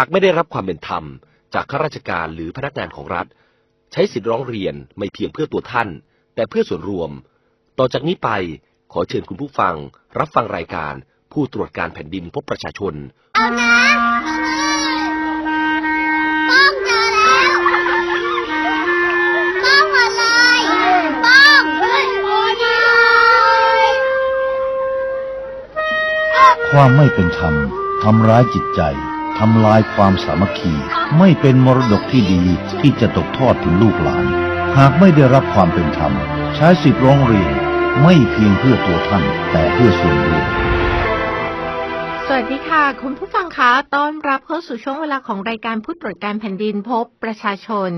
หากไม่ได้รับความเป็นธรรม จากข้าราชการหรือพนักงานของรัฐ ใช้สิทธิร้องเรียนไม่เพียงเพื่อตัวท่าน แต่เพื่อส่วนรวม ต่อจากนี้ไปขอเชิญคุณผู้ฟัง รับฟังรายการผู้ตรวจการแผ่นดินพบประชาชน เอานะป้องเจอแล้วป้องอะไรป้องโอ้ยความไม่เป็นธรรมทำร้ายจิตใจ ทำลายความสามัคคี ไม่เป็นมรดกที่ดีที่จะตกทอดถึงลูกหลาน หากไม่ได้รับความเป็นธรรม ใช้สิทธิร้องเรียน ไม่เพียงเพื่อตัวท่านแต่เพื่อส่วนรวม สวัสดีค่ะ คุณผู้ฟังคะ ต้อนรับเข้าสู่ช่วงเวลาของรายการผู้ตรวจการแผ่นดินพบประชาชน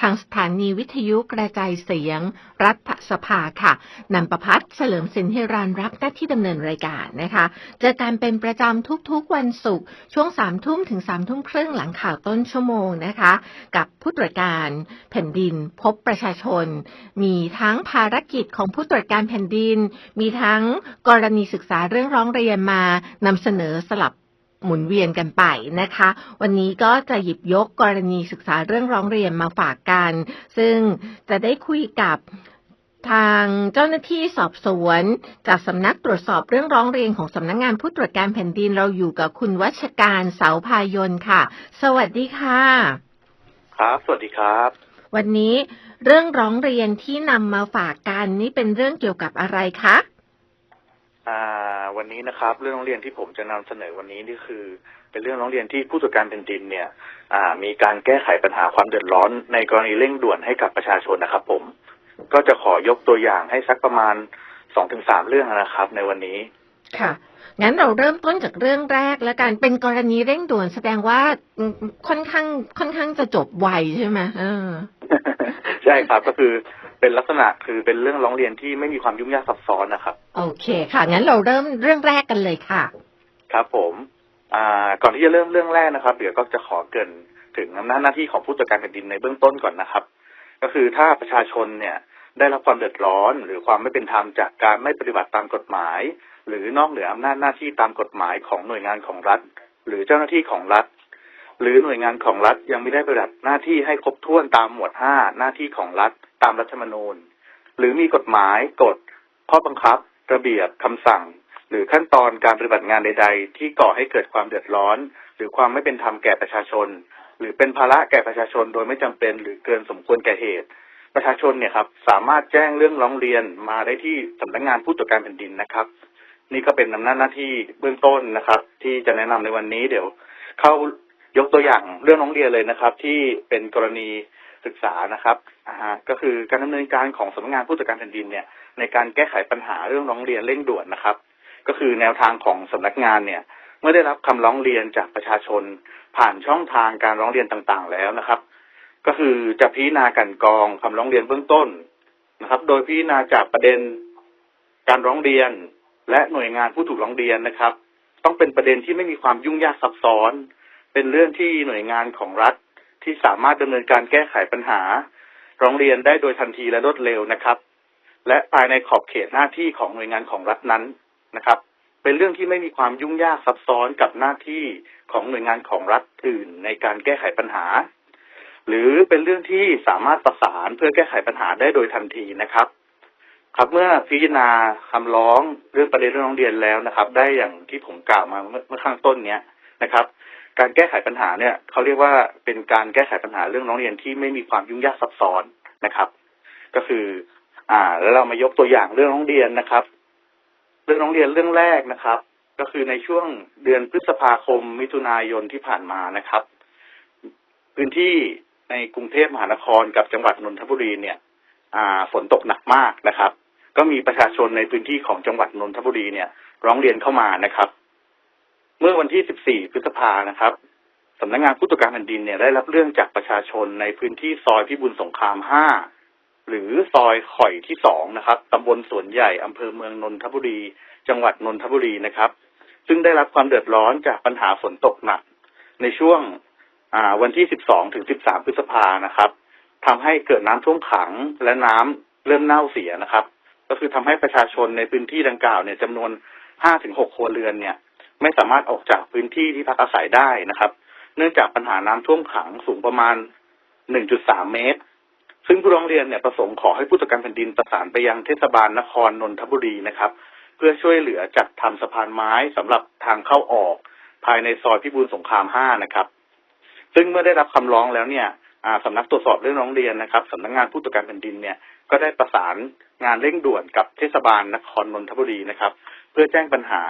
ทางสถานีวิทยุกระจายเสียง รัฐสภาค่ะนันประพัฒน์เฉลิมสินเฮรานรับหน้าที่ดำเนินรายการนะคะเจอกันเป็นประจำทุกๆวันศุกร์ช่วงสามทุ่มถึงสามทุ่มครึ่งหลังข่าวต้นชั่วโมงนะคะ กับผู้ตรวจการแผ่นดินพบประชาชน มีทั้งภารกิจของผู้ตรวจการแผ่นดิน มีทั้งกรณีศึกษาเรื่องร้องเรียนมานำเสนอสลับหมุนเวียนกันไปนะคะ วันนี้ก็จะหยิบยกกรณีศึกษาเรื่องร้องเรียนมาฝากกัน ซึ่งจะได้คุยกับทางเจ้าหน้าที่สอบสวน จากสำนักตรวจสอบเรื่องร้องเรียนของสำนักงานผู้ตรวจการแผ่นดินเราอยู่กับคุณวัชการเสาพายนค่ะ สวัสดีค่ะ ครับ สวัสดีครับ วันนี้เรื่องร้องเรียนที่นำมาฝากกันนี่เป็นเรื่องเกี่ยวกับอะไรคะ อ่าวันนี้นะครับ เรื่องร้องเรียนที่ผมจะนำเสนอวันนี้นี่คือ เป็นเรื่องร้องเรียนที่ผู้ตรวจการแผ่นดินเนี่ยอ่ามีการแก้ไขปัญหาความเดือดร้อน ในกรณีเร่งด่วนให้กับประชาชนนะครับ ผม ก็จะขอยกตัวอย่างให้สักประมาณสองถึงสามเรื่องนะครับ ในวันนี้ ค่ะงั้นเราเริ่มต้นจากเรื่องแรกแล้วกันเป็นกรณีเร่งด่วนแสดงว่าอืมค่อนข้างค่อนข้างจะจบไวใช่ไหมเออใช่ครับก็คือ เป็นลักษณะคือเป็นเรื่องร้องเรียนที่ไม่มีความยุ่งยากซับซ้อนนะครับ โอเคค่ะ งั้นเราเริ่มเรื่องแรกกันเลยค่ะ ครับผมอ่าก่อนที่จะเริ่มเรื่องแรกนะครับ เดี๋ยวก็จะขอเกรินถึงอำนาจหน้าที่ของผู้ตรวจการแผ่นดินในเบื้องต้นก่อนนะครับ ก็คือถ้าประชาชนเนี่ยได้รับความเดือดร้อน หรือความไม่เป็นธรรมจากการไม่ปฏิบัติตามกฎหมาย หรือนอกเหนืออำนาจหน้าที่ตามกฎหมายของหน่วยงานของรัฐ หรือเจ้าหน้าที่ของรัฐ หรือหน่วยงานของรัฐยังไม่ได้ปฏิบัติหน้าที่ให้ครบถ้วนตามหมวดห้าหน้าที่ของรัฐตามรัฐธรรมนูญ หรือมีกฎหมายกฎ ข้อบังคับ ระเบียบคำสั่ง หรือขั้นตอนการปฏิบัติงานใด ๆ ที่ก่อให้เกิดความเดือดร้อน หรือความไม่เป็นธรรมแก่ประชาชน หรือเป็นภาระแก่ประชาชนโดยไม่จำเป็น หรือเกินสมควรแก่เหตุ ประชาชนเนี่ยครับสามารถแจ้งเรื่องร้องเรียนมาได้ที่สำนักงานผู้ตรวจการแผ่นดินนะครับ นี่ก็เป็นอำนาจหน้าที่เบื้องต้นนะครับ ที่จะแนะนำในวันนี้เดี๋ยว เข้า ยกตัวอย่างเรื่องร้องเรียนเลยนะครับ ที่เป็นกรณีศึกษานะครับอ่าก็คือการดำเนินการของสำนักงานผู้ตรวจการแผ่นดินเนี่ยในการแก้ไขปัญหาเรื่องร้องเรียนเร่งด่วนนะครับ ก็คือแนวทางของสำนักงานเนี่ยเมื่อได้รับคำร้องเรียนจากประชาชน ผ่านช่องทางการร้องเรียนต่างๆ แล้วนะครับ ก็คือจะพิจารณากันกรองคำร้องเรียนเบื้องต้นนะครับ โดยพิจารณาจากประเด็นการร้องเรียนและหน่วยงานผู้ถูกร้องเรียนนะครับ ต้องเป็นประเด็นที่ไม่มีความยุ่งยากซับซ้อน เป็นเรื่องที่หน่วยงานของรัฐที่สามารถดำเนินการแก้ไขปัญหา ร้องเรียนได้โดยทันทีและรวดเร็วนะครับ และภายในขอบเขตหน้าที่ของหน่วยงานของรัฐนั้นนะครับ เป็นเรื่องที่ไม่มีความยุ่งยากซับซ้อนกับหน้าที่ของหน่วยงานของรัฐอื่นในการแก้ไขปัญหา หรือเป็นเรื่องที่สามารถประสานเพื่อแก้ไขปัญหาได้โดยทันทีนะครับ ครับเมื่อพิจารณาคำร้องเรื่องประเด็นเรื่องร้องเรียนแล้วนะครับ ได้อย่างที่ผมกล่าวมาเมื่อเมื่อข้างต้นเนี้ยนะครับ การแก้ไขปัญหาเนี่ยเขาเรียกว่าเป็นการแก้ไขปัญหาเรื่องร้องเรียนที่ไม่มีความยุ่งยากซับซ้อนนะครับ ก็คือ อ่า แล้วเรามายกตัวอย่างเรื่องร้องเรียนนะครับ เรื่องร้องเรียนเรื่องแรกนะครับ ก็คือในช่วงเดือนพฤษภาคมมิถุนายนที่ผ่านมานะครับ พื้นที่ในกรุงเทพมหานครกับจังหวัดนนทบุรีเนี่ย อ่า ฝนตกหนักมากนะครับ ก็มีประชาชนในพื้นที่ของจังหวัดนนทบุรีเนี่ย ร้องเรียนเข้ามานะครับ เมื่อวันที่ 14 พฤษภานะครับสำนักงานผู้ตรวจการแผ่นดินเนี่ยได้รับเรื่องจากประชาชนในพื้นที่ซอยพิบูลสงคราม 5 หรือซอยข่อยที่ 2 นะครับตำบลสวนใหญ่อำเภอเมืองนนทบุรี จังหวัดนนทบุรีนะครับ ซึ่งได้รับความเดือดร้อนจากปัญหาฝนตกหนัก ในช่วงวันที่ 12 ถึง 13 พฤษภานะครับทำให้เกิดน้ำท่วมขังและน้ำเริ่มเน่าเสียนะครับ ก็คือทำให้ประชาชนในพื้นที่ดังกล่าวเนี่ยจำนวน5-6ครัวเรือนเนี่ย ไม่สามารถออกจากพื้นที่ที่พักอาศัยได้นะครับ เนื่องจากปัญหาน้ำท่วมขังสูงประมาณ 1.3 เมตร ซึ่งผู้ร้องเรียนเนี่ยประสงค์ขอให้ผู้ตรวจการแผ่นดินประสานไปยังเทศบาลนครนนทบุรีนะครับ เพื่อช่วยเหลือจัดทำสะพานไม้สำหรับทางเข้าออก ภายในซอยพิบูลสงคราม 5 นะครับ ซึ่งเมื่อได้รับคำร้องแล้วเนี่ยอ่าสำนักตรวจสอบเรื่องร้องเรียนนะครับสำนักงานผู้ตรวจการแผ่นดินเนี่ยก็ได้ประสานงานเร่งด่วนกับเทศบาลนครนนทบุรีนะครับ เพื่อแจ้งปัญหา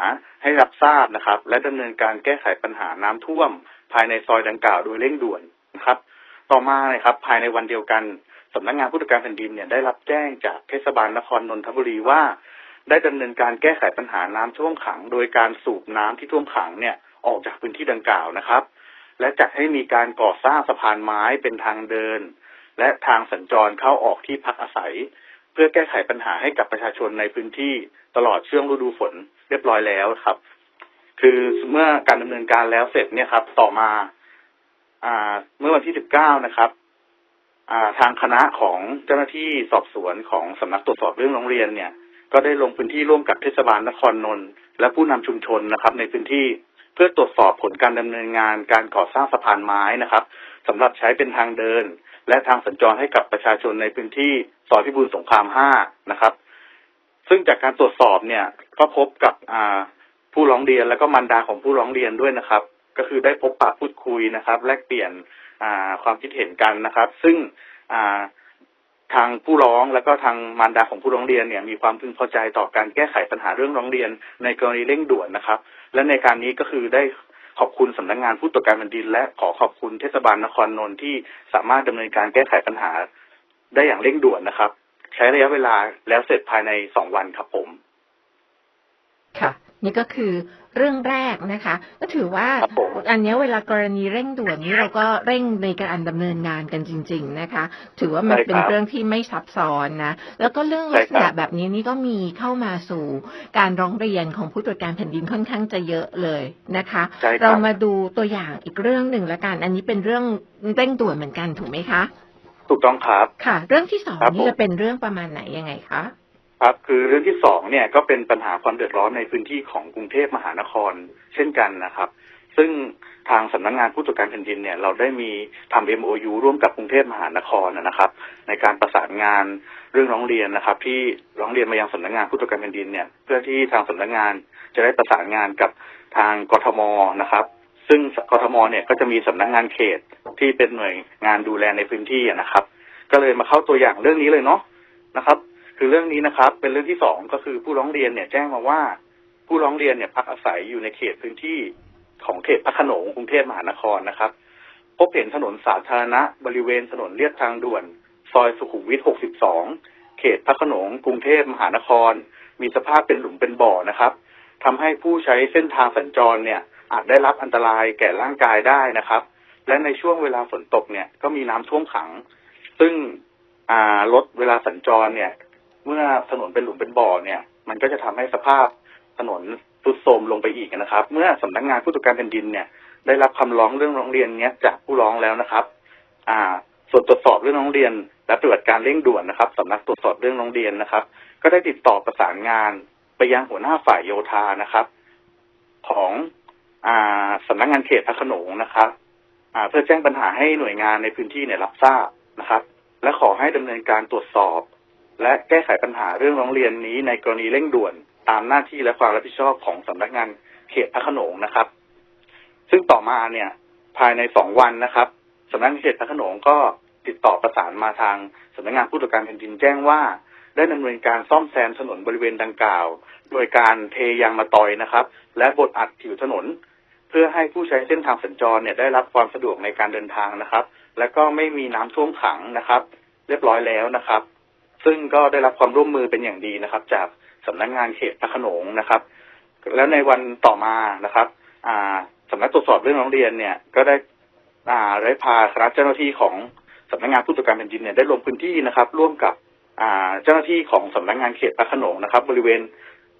ให้รับทราบนะครับ และดำเนินการแก้ไขปัญหาน้ำท่วม ภายในซอยดังกล่าวโดยเร่งด่วนนะครับ ต่อมานะครับ ภายในวันเดียวกันสำนักงานผู้ตรวจการแผ่นดินเนี่ยได้รับแจ้งจากเทศบาลนครนนทบุรีว่า ได้ดำเนินการแก้ไขปัญหาน้ำท่วมขัง โดยการสูบน้ำที่ท่วมขังเนี่ยออกจากพื้นที่ดังกล่าวนะครับ และจัดให้มีการก่อสร้างสะพานไม้เป็นทางเดิน และทางสัญจรเข้าออกที่พักอาศัย พื่อแก้ไขปัญหาให้กับประชาชนในพื้นที่ตลอดช่วงฤดูฝนเรียบร้อยแล้วครับ คือเมื่อการดำเนินการแล้วเสร็จเนี่ยครับ ต่อมาอ่าเมื่อวันที่19นะครับอ่าทางคณะของเจ้าหน้าที่สอบสวนของสำนักตรวจสอบเรื่องโรงเรียนเนี่ย ก็ได้ลงพื้นที่ร่วมกับเทศบาลนครนนท์และผู้นำชุมชนนะครับ ในพื้นที่เพื่อตรวจสอบผลการดำเนินงานการก่อสร้างสะพานไม้นะครับสำหรับใช้เป็นทางเดิน และทางสัญจรให้กับประชาชนในพื้นที่ซอยพิบูลสงคราม 5 นะครับ ซึ่งจากการตรวจสอบเนี่ย ก็พบกับผู้ร้องเรียนและก็มารดาของผู้ร้องเรียนด้วยนะครับ ก็คือได้พบปะพูดคุยนะครับ แลกเปลี่ยนความคิดเห็นกันนะครับ ซึ่งทางผู้ร้องแล้วก็ทางมารดาของผู้ร้องเรียนเนี่ยมีความพึงพอใจต่อการแก้ไขปัญหาเรื่องร้องเรียนในกรณีเร่งด่วนนะครับ และในการนี้ก็คือได้ ขอบคุณสำนักงานผู้ตรวจการแผ่นดิน และขอขอบคุณเทศบาลนครนนท์ที่สามารถดำเนินการแก้ไขปัญหาได้อย่างเร่งด่วนนะครับ ใช้ระยะเวลาแล้วเสร็จภายในสองวันครับผม นี่ก็คือเรื่องแรกนะคะ ก็ถือว่าครับผมอันเนี้ยเวลากรณีเร่งด่วนนี้เราก็เร่งในการดำเนินงานกันจริง ๆนะคะ ถือว่ามันใช่ครับเป็นเรื่องที่ไม่ซับซ้อนนะ แล้วก็เรื่องใช่ลักษครัณะบแบบนี้นี่ก็มีเข้ามาสู่การร้องเรียนของผู้ตรวจการแผ่นดินค่อนข้างจะเยอะเลยนะคะใช่คเรารับมาดูตัวอย่างอีกเรื่องหนึ่งละกัน อันนี้เป็นเรื่องเร่งด่วนเหมือนกันถูกไหมคะ ถูกต้องครับค่ะ เรื่องที่สองครับนี่ผมจะเป็นเรื่องประมาณไหนยังไงคะ ครับคือเรื่องที่สองเนี่ยก็เป็นปัญหาความเดือดร้อนในพื้นที่ของกรุงเทพมหานครเช่นกันนะครับ ซึ่งทางสำนักงานผู้ตรวจการแผ่นดินเนี่ยเราได้มีทำ MOU ร่วมกับกรุงเทพมหานครนะครับ ในการประสานงานเรื่องร้องเรียนนะครับ ที่ร้องเรียนมายังสำนักงานผู้ตรวจการแผ่นดินเนี่ยเพื่อที่ทางสำนักงานจะได้ประสานงานกับทางกทมนะครับ ซึ่งกทมเนี่ยก็จะมีสำนักงานเขตที่เป็นหน่วยงานดูแลในพื้นที่นะครับ ก็เลยมาเข้าตัวอย่างเรื่องนี้เลยเนาะนะครับ คือเรื่องนี้นะครับ เป็นเรื่องที่สองก็คือผู้ร้องเรียนเนี่ยแจ้งมาว่า ผู้ร้องเรียนเนี่ยพักอาศัยอยู่ในเขตพื้นที่ของเขตพระขนงกรุงเทพมหานครนะครับ พบเห็นถนนสาธารณะบริเวณถนนเลียบทางด่วน ซอยสุขุมวิท 62 เขตพระขนงกรุงเทพมหานคร มีสภาพเป็นหลุมเป็นบ่อนะครับทำให้ผู้ใช้เส้นทางสัญจรเนี่ย อาจได้รับอันตรายแก่ร่างกายได้นะครับ และในช่วงเวลาฝนตกเนี่ยก็มีน้ำท่วมขัง ซึ่งรถเวลาสัญจรเนี่ย เมื่อถนนเป็นหลุมเป็นบ่อเนี่ย มันก็จะทำให้สภาพถนนทรุดโทรมลงไปอีกนะครับ เมื่อสำนักงานผู้ตรวจการแผ่นดินเนี่ย ได้รับคำร้องเรื่องร้องเรียนเนี้ยจากผู้ร้องแล้วนะครับ อ่า ส่วนตรวจสอบเรื่องร้องเรียน และปฏิบัติการเร่งด่วนนะครับสำนักตรวจสอบเรื่องร้องเรียนนะครับ ก็ได้ติดต่อประสานงานไปยังหัวหน้าฝ่ายโยธานะครับ ของอ่าสำนักงานเขตพระขนงนะครับอ่าเพื่อแจ้งปัญหาให้หน่วยงานในพื้นที่เนี่ยรับทราบนะครับ และขอให้ดำเนินการตรวจสอบ และแก้ไขปัญหาเรื่องร้องเรียนนี้ในกรณีเร่งด่วนตามหน้าที่และความรับผิดชอบของสำนักงานเขตพระขนงนะครับ ซึ่งต่อมาเนี่ยภายในสองวันนะครับสำนักงานเขตพระขนงก็ติดต่อประสานมาทางสำนักงานผู้ตรวจการแผ่นดินแจ้งว่า ได้ดำเนินการซ่อมแซมถนนบริเวณดังกล่าว โดยการเทยางมาตอยนะครับ และบดอัดผิวถนน เพื่อให้ผู้ใช้เส้นทางสัญจรเนี่ยได้รับความสะดวกในการเดินทางนะครับ และก็ไม่มีน้ำท่วมขังนะครับ เรียบร้อยแล้วนะครับ ซึ่งก็ได้รับความร่วมมือเป็นอย่างดีนะครับ จากสำนักงานเขตพระโขนงนะครับ แล้วในวันต่อมานะครับอ่าสำนักตรวจสอบเรื่องร้องเรียนเนี่ยก็ได้อ่าได้พาคณะเจ้าหน้าที่ของสำนักงานผู้ตรวจการแผ่นดินเนี่ยได้ลงพื้นที่นะครับ ร่วมกับอ่าเจ้าหน้าที่ของสำนักงานเขตพระโขนงนะครับ บริเวณ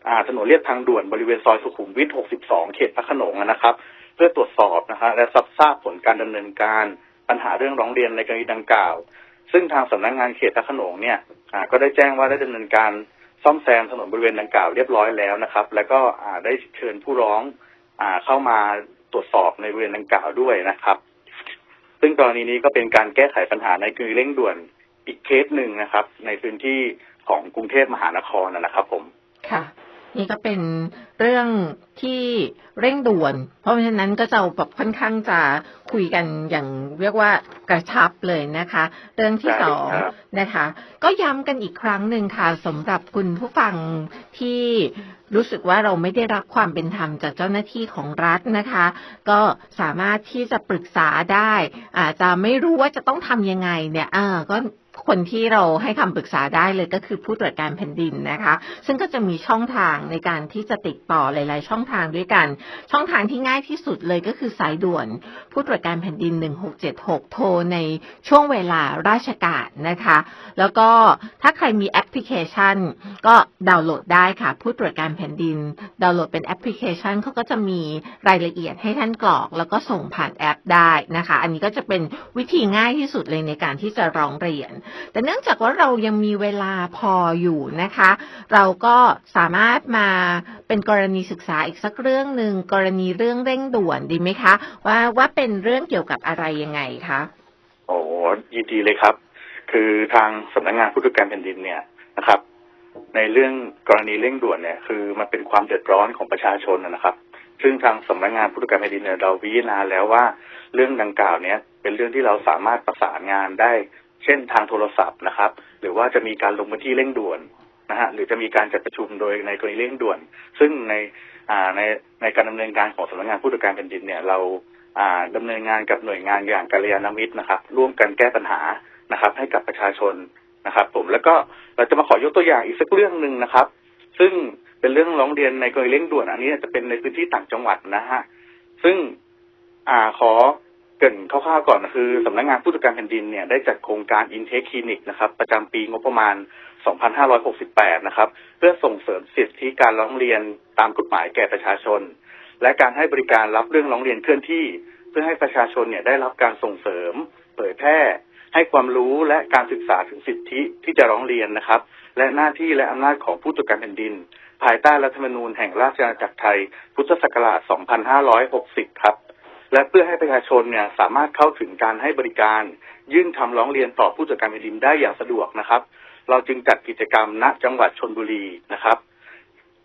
อ่าถนนเลียบทางด่วนบริเวณซอยสุขุมวิท 62 เขตพระโขนงนะครับ เพื่อตรวจสอบนะครับและรับทราบผลการดำเนินการปัญหาเรื่องร้องเรียนในกรณีดังกล่าว ซึ่งทางสำนักงานเขตพระขนงเนี่ยก็ได้แจ้งว่าได้ดำเนินการซ่อมแซมถนนบริเวณดังกล่าวเรียบร้อยแล้วนะครับ แล้วก็ได้เชิญผู้ร้องอเข้ามาตรวจสอบในบริเวณดังกล่าวด้วยนะครับ ซึ่งกรณีนี้ก็เป็นการแก้ไขปัญหาในกรณีเร่งด่วนอีกเคสหนึ่งนะครับ ในพื้นที่ของกรุงเทพมหานครนะครับผมค่ะ นี่ก็เป็นเรื่องที่เร่งด่วน เพราะฉะนั้นก็จะแบบค่อนข้างจะคุยกันอย่างเรียกว่ากระชับเลยนะคะ เรื่องที่สองนะคะ ก็ย้ำกันอีกครั้งหนึ่งค่ะสำหรับคุณผู้ฟังที่รู้สึกว่าเราไม่ได้รับความเป็นธรรมจากเจ้าหน้าที่ของรัฐนะคะ ก็สามารถที่จะปรึกษาได้ อาจจะไม่รู้ว่าจะต้องทำยังไงเนี่ยเออก็ คนที่เราให้คำปรึกษาได้เลยก็คือผู้ตรวจการแผ่นดินนะคะ ซึ่งก็จะมีช่องทางในการที่จะติดต่อหลาย ๆ ช่องทางด้วยกัน ช่องทางที่ง่ายที่สุดเลยก็คือสายด่วน ผู้ตรวจการแผ่นดิน 1676 โทรในช่วงเวลาราชการนะคะ แล้วก็ถ้าใครมีแอปพลิเคชัน ก็ดาวน์โหลดได้ค่ะ ผู้ตรวจการแผ่นดิน ดาวน์โหลดเป็นแอปพลิเคชันเขาก็จะมีรายละเอียดให้ท่านกรอก แล้วก็ส่งผ่านแอปได้นะคะ อันนี้ก็จะเป็นวิธีง่ายที่สุดเลยในการที่จะร้องเรียนแต่เนื่องจากว่าเรายังมีเวลาพออยู่นะคะ เราก็สามารถมาเป็นกรณีศึกษาอีกสักเรื่องหนึ่งกรณีเรื่องเร่งด่วนดีไหมคะ ว่าว่าเป็นเรื่องเกี่ยวกับอะไรยังไงคะโอ้ยินดีเลยครับ คือทางสำนักงานผู้ตรวจการแผ่นดินเนี่ยนะครับ ในเรื่องกรณีเร่งด่วนเนี่ยคือมันเป็นความเดือดร้อนของประชาชนนะครับซึ่งทางสำนักงานผู้ตรวจการแผ่นดินเนี่ยเราพิจารณาแล้วว่า เรื่องดังกล่าวเนี่ยเป็นเรื่องที่เราสามารถประสานงานได้ เช่นทางโทรศัพท์นะครับ หรือว่าจะมีการลงพื้นที่เร่งด่วนนะฮะหรือจะมีการจัดประชุมโดยในกรณีเร่งด่วน ซึ่งในอ่าในในการดำเนินการของสำนักงานผู้ตรวจการแผ่นดินเนี่ยเราอ่าดำเนินงานกับหน่วยงานอย่างกัลยาณมิตรนะครับ ร่วมกันแก้ปัญหานะครับ ให้กับประชาชนนะครับ ผมแล้วก็เราจะมาขอยกตัวอย่างอีกสักเรื่องหนึ่งนะครับ ซึ่งเป็นเรื่องร้องเรียนในกรณีเร่งด่วน อันนี้จะเป็นในพื้นที่ต่างจังหวัดนะฮะซึ่งอ่าขอ เกินคร่าวๆก่อนคือสำนักงานผู้ตรวจการแผ่นดินเนี่ยได้จัดโครงการ Intake Clinic นะครับประจำปีงบประมาณ 2568 นะครับเพื่อส่งเสริมสิทธิการร้องเรียนตามกฎหมายแก่ประชาชน และการให้บริการรับเรื่องร้องเรียนเคลื่อนที่ เพื่อให้ประชาชนเนี่ยได้รับการส่งเสริม เผยแพร่ ให้ความรู้และการศึกษาถึงสิทธิที่จะร้องเรียนนะครับ และหน้าที่และอำนาจของผู้ตรวจการแผ่นดิน ภายใต้รัฐธรรมนูญแห่งราชอาณาจักรไทย พุทธศักราช 2560 ครับ และเพื่อให้ประชาชนเนี่ยสามารถเข้าถึงการให้บริการ ยื่นคำร้องเรียนต่อผู้ตรวจการแผ่นดินได้อย่างสะดวกนะครับ เราจึงจัดกิจกรรมณจังหวัดชนบุรีนะครับ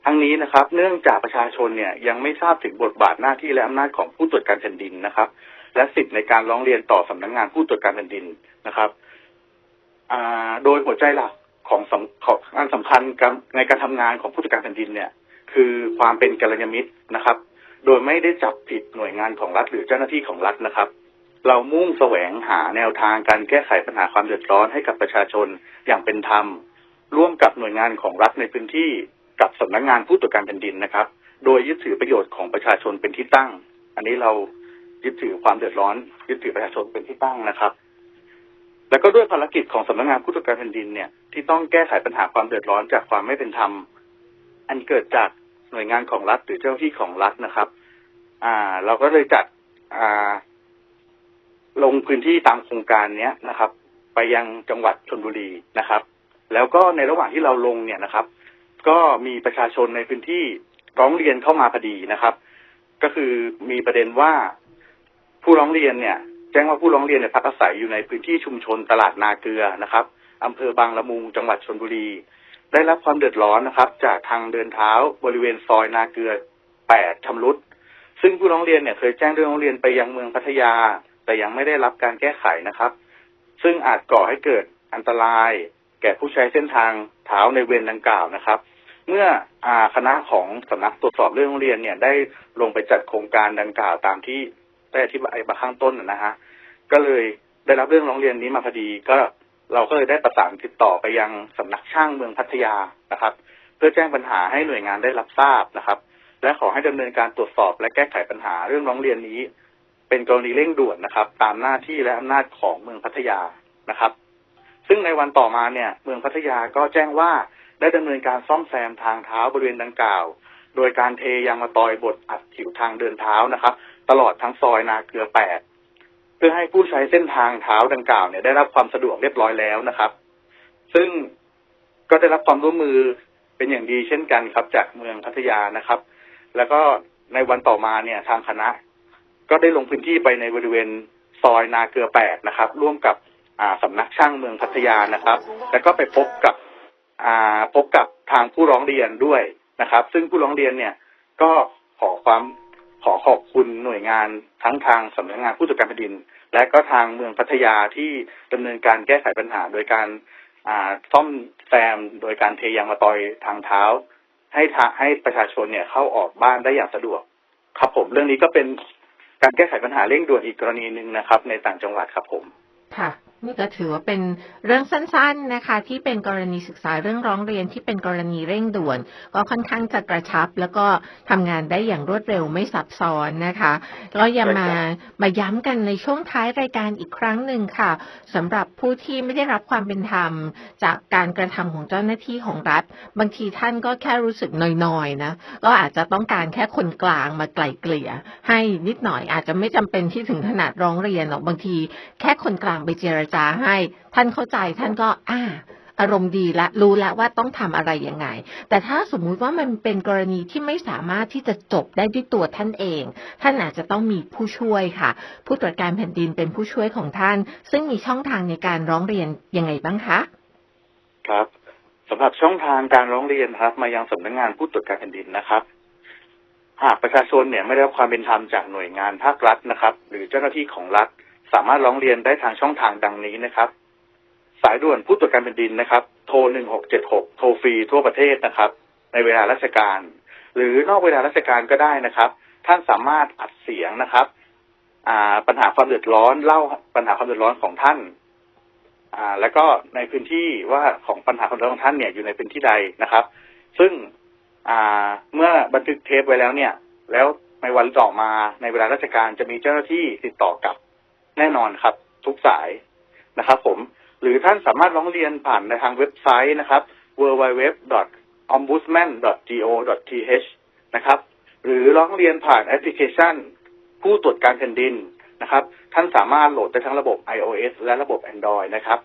ทั้งนี้นะครับ เนื่องจากประชาชนเนี่ยยังไม่ทราบถึงบทบาทหน้าที่และอำนาจของผู้ตรวจการแผ่นดินนะครับ และสิทธิในการร้องเรียนต่อสำนักงานผู้ตรวจการแผ่นดินนะครับโดยหัวใจหลักของของงานสำคัญในการทำงานของผู้ตรวจการแผ่นดินเนี่ย คือความเป็นกัลยาณมิตรนะครับ โดยไม่ได้จับผิดหน่วยงานของรัฐหรือเจ้าหน้าที่ของรัฐนะครับ เรามุ่งแสวงหาแนวทางการแก้ไขปัญหาความเดือดร้อนให้กับประชาชนอย่างเป็นธรรม ร่วมกับหน่วยงานของรัฐในพื้นที่กับสำนักงานผู้ตรวจการแผ่นดินนะครับ โดยยึดถือประโยชน์ของประชาชนเป็นที่ตั้ง อันนี้เรายึดถือความเดือดร้อน ยึดถือประชาชนเป็นที่ตั้งนะครับ แล้วก็ด้วยภารกิจของสำนักงานผู้ตรวจการแผ่นดินเนี่ยที่ต้องแก้ไขปัญหาความเดือดร้อนจากความไม่เป็นธรรมอันเกิดจาก หน่วยงานของรัฐหรือเจ้าหน้าที่ของรัฐนะครับ อ่า เราก็เลยจัดอ่า ลงพื้นที่ตามโครงการเนี้ยนะครับ ไปยังจังหวัดชนบุรีนะครับ แล้วก็ในระหว่างที่เราลงเนี่ยนะครับ ก็มีประชาชนในพื้นที่ร้องเรียนเข้ามาพอดีนะครับ ก็คือมีประเด็นว่าผู้ร้องเรียนเนี่ย แจ้งว่าผู้ร้องเรียนเนี่ยพักอาศัยอยู่ในพื้นที่ชุมชนตลาดนาเกลือนะครับอำเภอบางละมุงจังหวัดชนบุรี ได้รับความเดือดร้อนนะครับ จากทางเดินเท้าบริเวณซอยนาเกลือแปดชำรุด ซึ่งผู้ร้องเรียนเนี่ยเคยแจ้งเรื่องร้องเรียนไปยังเมืองพัทยา แต่ยังไม่ได้รับการแก้ไขนะครับ ซึ่งอาจก่อให้เกิดอันตราย แก่ผู้ใช้เส้นทางเท้าในเวรดังกล่าวนะครับ เมื่ออาคณะของสำนักตรวจสอบเรื่องโรงเรียนเนี่ยได้ลงไปจัดโครงการดังกล่าวตามที่ได้อธิบายมาข้างต้นนะฮะก็เลยได้รับเรื่องร้องเรียนนี้มาพอดีก็ เราก็เลยได้ประสานติดต่อไปยังสำนักช่างเมืองพัทยานะครับ เพื่อแจ้งปัญหาให้หน่วยงานได้รับทราบนะครับ และขอให้ดำเนินการตรวจสอบและแก้ไขปัญหาเรื่องร้องเรียนนี้ เป็นกรณีเร่งด่วนนะครับ ตามหน้าที่และอำนาจของเมืองพัทยานะครับ ซึ่งในวันต่อมาเนี่ย เมืองพัทยาก็แจ้งว่าได้ดำเนินการซ่อมแซมทางเท้าบริเวณดังกล่าว โดยการเทยางมะตอยบดอัดผิวทางเดินเท้านะครับ ตลอดทั้งซอยนาเกลือแปด พื่อให้ผู้ใช้เส้นทางเท้าดังกล่าวเนี่ยได้รับความสะดวกเรียบร้อยแล้วนะครับ ซึ่งก็ได้รับความร่วมมือเป็นอย่างดีเช่นกันครับ จากเมืองพัทยานะครับ แล้วก็ในวันต่อมาเนี่ยทางคณะ ก็ได้ลงพื้นที่ไปในบริเวณซอยนาเกลือแปดนะครับ ร่วมกับสำนักช่างเมืองพัทยานะครับ แล้วก็ไปพบกับพบกับทางผู้ร้องเรียนด้วยนะครับ ซึ่งผู้ร้องเรียนเนี่ยก็ขอความ ขอขอบคุณหน่วยงานทั้งทางสำนักงานผู้ตรวจการแผ่นดิน และก็ทางเมืองพัทยาที่ดำเนินการแก้ไขปัญหา โดยการซ่อมแซมโดยการเทยางมะตอยทางเท้า ให้ทาให้ประชาชนเนี่ยเข้าออกบ้านได้อย่างสะดวก ครับผมเรื่องนี้ก็เป็นการแก้ไขปัญหาเร่งด่วนอีกกรณีหนึ่งนะครับ ในต่างจังหวัดครับผมค่ะ นี่ก็ถือว่าเป็นเรื่องสั้นๆนะคะ ที่เป็นกรณีศึกษาเรื่องร้องเรียนที่เป็นกรณีเร่งด่วน ก็ค่อนข้างจะกระชับ แล้วก็ทำงานได้อย่างรวดเร็วไม่ซับซ้อนนะคะก็ย่ามามาย้ำกันในช่วงท้ายรายการอีกครั้งหนึ่งค่ะสำหรับผู้ที่ไม่ได้รับความเป็นธรรม จากการกระทำของเจ้าหน้าที่ของรัฐ บางทีท่านก็แค่รู้สึกน้อยๆนะก็อาจจะต้องการแค่คนกลางมาไกล่เกลี่ย ให้นิดหน่อยอาจจะไม่จำเป็นที่ถึงขนาดร้องเรียนหรอกบางทีแค่คนกลางไปเจรจาให้ ท่านเข้าใจท่านก็อ่าอารมณ์ดีและรู้แล้วว่าต้องทำอะไรยังไง แต่ถ้าสมมุติว่ามันเป็นกรณีที่ไม่สามารถที่จะจบได้ด้วยตัวท่านเอง ท่านอาจจะต้องมีผู้ช่วยค่ะ ผู้ตรวจการแผ่นดินเป็นผู้ช่วยของท่าน ซึ่งมีช่องทางในการร้องเรียนยังไงบ้างคะครับสำหรับช่องทางการร้องเรียนครับ มายังสำนักงานผู้ตรวจการแผ่นดินนะครับ หากประชาชนเนี่ยไม่ได้รับความเป็นธรรมจากหน่วยงานภาครัฐนะครับ หรือเจ้าหน้าที่ของรัฐ สามารถร้องเรียนได้ทางช่องทางดังนี้นะครับ สายด่วนผู้ตรวจการแผ่นดินนะครับ โทร 1676 โทรฟรีทั่วประเทศนะครับ ในเวลาราชการ หรือนอกเวลาราชการก็ได้นะครับ ท่านสามารถอัดเสียงนะครับปัญหาความเดือดร้อนเล่าปัญหาความเดือดร้อนของท่านแล้วก็ในพื้นที่ว่าของปัญหาความเดือดร้อนของท่านเนี่ยอยู่ในพื้นที่ใดนะครับ ซึ่งเมื่อบันทึกเทปไว้แล้วเนี่ย แล้วในวันต่อมาในเวลาราชการจะมีเจ้าหน้าที่ติดต่อกลับ แน่นอนครับ ทุกสายนะครับ ผม หรือท่านสามารถร้องเรียนผ่านในทางเว็บไซต์นะครับ www.ombudsman.go.th นะครับ หรือร้องเรียนผ่านแอปพลิเคชัน ผู้ตรวจการแผ่นดินนะครับ ท่านสามารถโหลดได้ทั้งระบบ iOS และระบบ Android นะครับ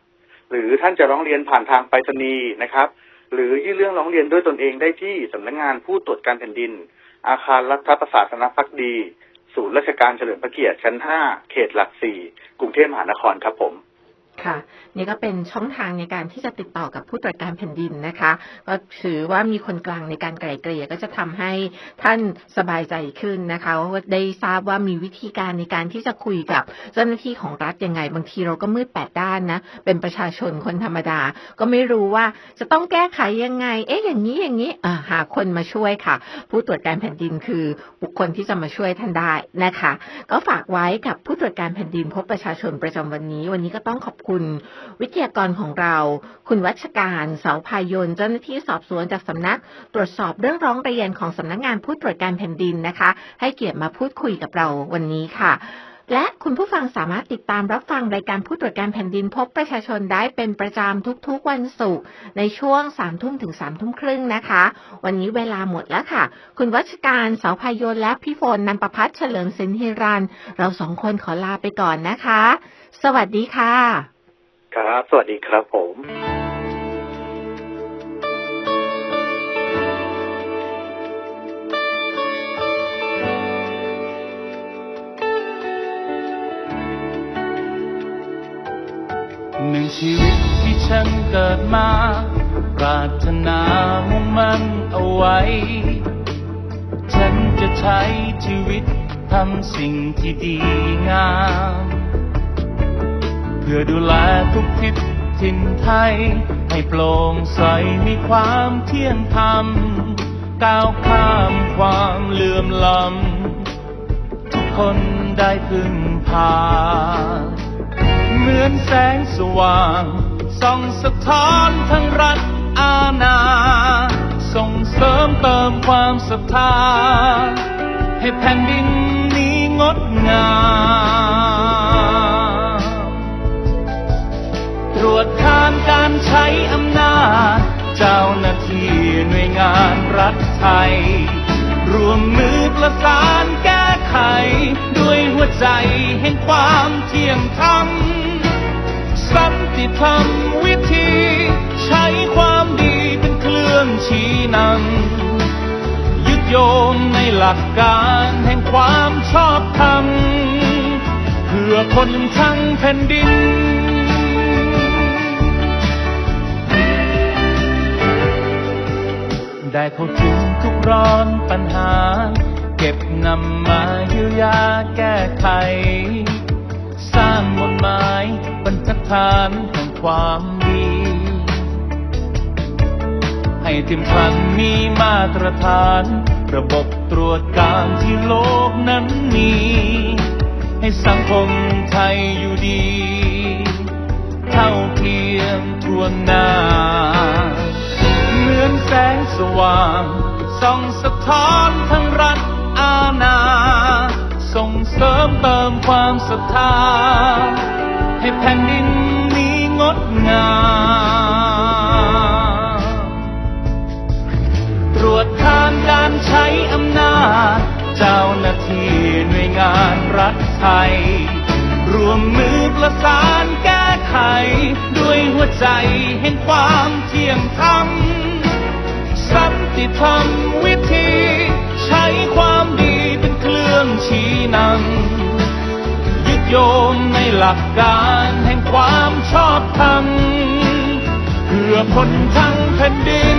หรือท่านจะร้องเรียนผ่านทางไปรษณีย์นะครับ หรือยื่นเรื่องร้องเรียนด้วยตนเองได้ที่สำนักงานผู้ตรวจการแผ่นดิน อาคารรัฐประศาสนพักดี ศูนย์ราชการเฉลิมพระเกียรติชั้น 5 เขตหลักสี่กรุงเทพมหานครครับผม ค่ะ นี่ก็เป็นช่องทางในการที่จะติดต่อกับผู้ตรวจการแผ่นดินนะคะ ก็ถือว่ามีคนกลางในการไกล่เกลี่ยก็จะทำให้ท่านสบายใจขึ้นนะคะว่าได้ทราบว่ามีวิธีการในการที่จะคุยกับเจ้าหน้าที่ของรัฐยังไง บางทีเราก็มืดแปดด้านนะเป็นประชาชนคนธรรมดา ก็ไม่รู้ว่าจะต้องแก้ไขยังไง เอ๊ะอย่างนี้อย่างนี้อ่าหาคนมาช่วยค่ะ ผู้ตรวจการแผ่นดินคือบุคคลที่จะมาช่วยท่านได้นะคะ ก็ฝากไว้กับผู้ตรวจการแผ่นดินพบประชาชนประจำวันนี้ วันนี้ก็ต้องขอบคุณวิทยากรของเรา คุณวัชการเสาพายนเจ้าหน้าที่สอบสวนจากสำนัก ตรวจสอบเรื่องร้องเรียนของสำนักงานผู้ตรวจการแผ่นดินนะคะ ให้เกียรติมาพูดคุยกับเราวันนี้ค่ะและคุณผู้ฟังสามารถติดตามรับฟังรายการผู้ตรวจการแผ่นดินพบประชาชนได้เป็นประจำทุกๆวันศุกร์ในช่วง3ามทุ่มถึง3ามทุ่มครึ่งนะคะ วันนี้เวลาหมดแล้วค่ะ คุณวัชการเสาพายนและพี่ฝนนันประพัฒน์เฉลิมสินฮิรัน เราสองคนขอลาไปก่อนนะคะ สวัสดีค่ะ ครับ สวัสดีครับผมหนึ่งชีวิตที่ฉันเกิดมา ปรารถนามุ่งมั่นเอาไว้ ฉันจะใช้ชีวิตทำสิ่งที่ดีงาม พื่อดูแลทุกทิศถิ่นไทย ให้โปร่งใสมีความเที่ยงธรรม ก้าวข้ามความเลื่อมล้ำทุกคนได้พึ่งพา เหมือนแสงสว่างส่องสะท้อนทั้งรัฐอาณาส่งเสริมเติมความศรัทธา ให้แผ่นดินนี้งดงามานการใช้อำนาจ เจ้าหน้าที่หน่วยงานรัฐไทย รวมมือประสานแก้ไข ด้วยหัวใจแห่งความเที่ยงธรรม สันติธรรมวิธี ใช้ความดีเป็นเครื่องชี้นำยุทโยงในหลักการแห่งความชอบธรรม เพื่อคนทั้งแผ่นดิน ได้เข้าถึงทุกร้อนปัญหา เก็บนำมาเยียวยาแก้ไข สร้างบนไม้บรรทัดฐานแห่งความดี ให้ทิมพันมีมาตรฐาน ระบบตรวจการที่โลกนั้นมี ให้สังคมไทยอยู่ดี เท่าเทียมทั่วหน้า นแสงสว่างส่องสะท้อนทั้งรัฐอาณา ส่งเสริมเติมความศรัทธา ให้แผ่นดินนี้งดงามตรวจทานการใช้อำนาจ เจ้าหน้าที่หน่วยงานรัฐไทย รวมมือประสานแก้ไข ด้วยหัวใจแห่งความเที่ยงธรรม ติธรรมวิธี ใช้ความดีเป็นเครื่องชี้นำยึดโยงในหลักการแห่งความชอบธรรมเพื่อคนทั้งแผ่นดิน